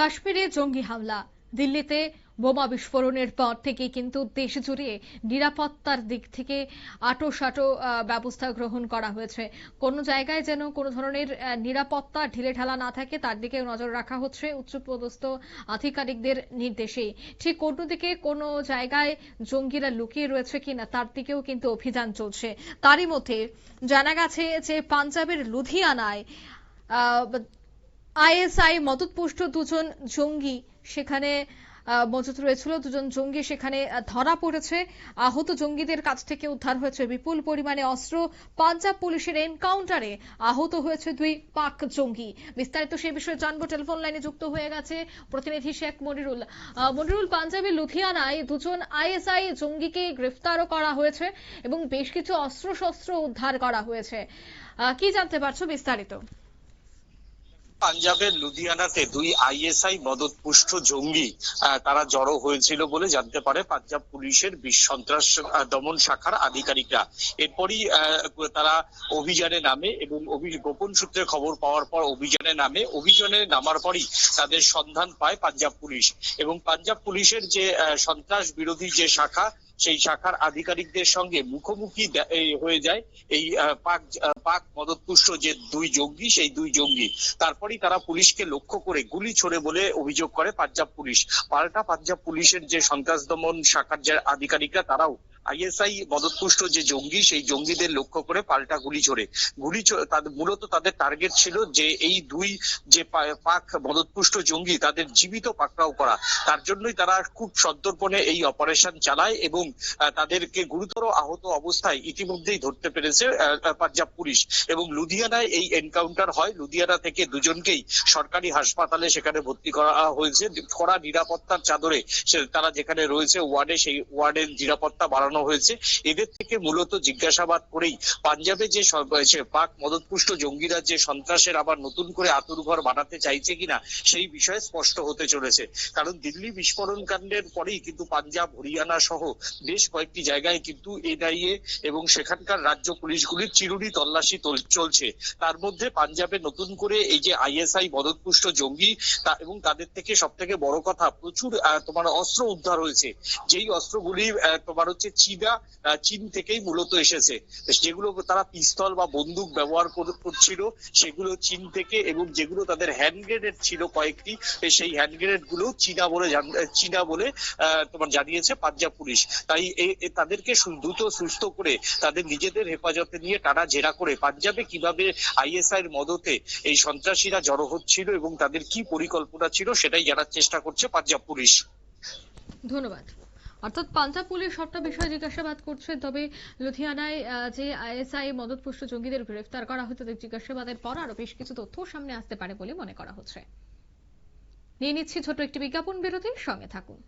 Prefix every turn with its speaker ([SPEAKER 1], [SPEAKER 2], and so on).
[SPEAKER 1] কাশ্মীরে জঙ্গি হামলা। দিল্লিতে বোমা বিস্ফোরণের পর থেকে কিন্তু দেশ জুড়ে নিরাপত্তার দিক থেকে আটো সাটো ব্যবস্থা গ্রহণ করা হয়েছে। কোন জায়গায় যেন কোনো ধরনের নিরাপত্তা ঢিলেঢালা না থাকে, তার দিকে নজর রাখা হচ্ছে উচ্চপদস্থ আধিকারিকদের নির্দেশেই। ঠিক অন্যদিকে কোনো জায়গায় জঙ্গিরা লুকিয়ে রয়েছে কিনা, তার দিকেও কিন্তু অভিযান চলছে। তারই মধ্যে জানা গেছে যে, পাঞ্জাবের লুধিয়ানায় আইএসআই মদতপুষ্ট দুজন জঙ্গি সেখানে মজুত রয়েছিল। দুজন জঙ্গি সেখানে ধরা পড়েছে। আহত জঙ্গিদের কাছ থেকে উদ্ধার হয়েছে বিপুল পরিমাণে অস্ত্র। পাঞ্জাব পুলিশের এনকাউন্টারে আহত হয়েছে দুই পাক জঙ্গি। বিস্তারিত সেই বিষয়ে জানব। টেলিফোন লাইনে যুক্ত হয়ে গেছে প্রতিনিধি শেখ মনিরুল। মনিরুল, পাঞ্জাবের লুধিয়ানায় দুজন আইএসআই জঙ্গিকে গ্রেফতারও করা হয়েছে এবং বেশ কিছু অস্ত্র শস্ত্র উদ্ধার করা হয়েছে। কি জানতে পারছ বিস্তারিত?
[SPEAKER 2] পাঞ্জাবের লুধিয়ানাতে দুই আইএসআই মদতপুষ্ট জঙ্গি তারা জড়ো হয়েছিল বলে জানতে পারে পাঞ্জাব পুলিশের বিশ সন্ত্রাস দমন শাখার আধিকারিকরা। এরপরই তারা অভিযানে নামে এবং গোপন সূত্রে খবর পাওয়ার পর অভিযানে নামে। অভিযানে নামার পরই তাদের সন্ধান পায় পাঞ্জাব পুলিশ এবং পাঞ্জাব পুলিশের যে সন্ত্রাস বিরোধী যে শাখা সেই শাখার আধিকারিকদের সঙ্গে মুখোমুখি হয়ে যায় এই পাক পাক মদতপুষ্ট যে দুই জঙ্গি, সেই দুই জঙ্গি। তারপরেই তারা পুলিশকে লক্ষ্য করে গুলি ছোড়ে বলে অভিযোগ করে পাঞ্জাব পুলিশ। পাল্টা পাঞ্জাব পুলিশের যে সন্ত্রাস দমন শাখার যে আধিকারিকরা, তারাও আইএসআই মদতপুষ্ট যে জঙ্গি, সেই জঙ্গিদের লক্ষ্য করে পাল্টা গুলি ছোড়ে গুলি মূলত তাদের টার্গেট ছিল যে এই দুই যে পাক মদতপুষ্ট জঙ্গি, তাদের জীবিত পাকড়াও করা। তার জন্যই তারা খুব সন্তর্পণে এই অপারেশন চালায় এবং তাদেরকে গুরুতর আহত অবস্থায় ইতিমধ্যেই ধরতে পেরেছে পাঞ্জাব পুলিশ। এবং লুধিয়ানায় এই এনকাউন্টার হয়। লুধিয়ানা থেকে দুজনকেই সরকারি হাসপাতালে সেখানে ভর্তি করা হয়েছে। কড়া নিরাপত্তার চাদরে তারা যেখানে রয়েছে, ওয়ার্ডে সেই ওয়ার্ডের নিরাপত্তা বাড়ানো হয়েছে। এদের থেকে মূলত জিজ্ঞাসাবাদ করেই পাঞ্জাবে যে পাক মদতপুষ্ট জঙ্গিরা যে সন্ত্রাসের আবার নতুন করে আতুরঘর বানাতে চাইছে কিনা, সেই বিষয়ে স্পষ্ট হতে চলেছে। কারণ দিল্লি বিস্ফোরণ কাণ্ডের পরেই কিন্তু পাঞ্জাব, হরিয়ানা সহ বেশ কয়েকটি জায়গায় কিন্তু এনআইএ এবং সেখানকার রাজ্য পুলিশগুলির চিরুনি তল্লাশি চলছে। তার মধ্যে পাঞ্জাবে নতুন করে এই যে আইএসআই মদতপুষ্ট জঙ্গি এবং তাদের থেকে সব থেকে বড় কথা, প্রচুর তোমার অস্ত্র উদ্ধার হয়েছে। যেই অস্ত্রগুলি তোমার হচ্ছে চীনা চীন থেকেই মূলত এসেছে। যেগুলো তারা পিস্তল বা বন্দুক ব্যবহার করছিল, সেগুলো চীন থেকে এবং যেগুলো তাদের হ্যান্ড গ্রেনেড ছিল কয়েকটি সেই হ্যান্ড গ্রেনেডগুলো চীনা বলে চীনা বলে তোমার জানিয়েছে পাঞ্জাব পুলিশ। তাই তাদেরকে দ্রুত সুস্থ করে তাদের নিজেদের হেফাজতে নিয়ে টানা জেরা করে পাঞ্জাবে কীভাবে আইএসআই এর মদতে এই সন্ত্রাসীরা জড়ো হচ্ছিল এবং তাদের কি পরিকল্পনা ছিল সেটাই জানার চেষ্টা করছে পাঞ্জাব পুলিশ।
[SPEAKER 1] ধন্যবাদ। অর্থাৎ পাঞ্জাব পুলিশ সবটা বিষয়ে জিজ্ঞাসাবাদ করছে, তবে লুধিয়ানায় যে আইএসআই মদতপুষ্ট জঙ্গিদের গ্রেফতার করা হয়েছে, তাদের জিজ্ঞাসাবাদের পর আরও বেশ কিছু তথ্য সামনে আসতে পারে বলে মনে করা হচ্ছে। নিয়ে নিচ্ছি ছোট একটি বিজ্ঞাপন বিরতির, সঙ্গে থাকুন।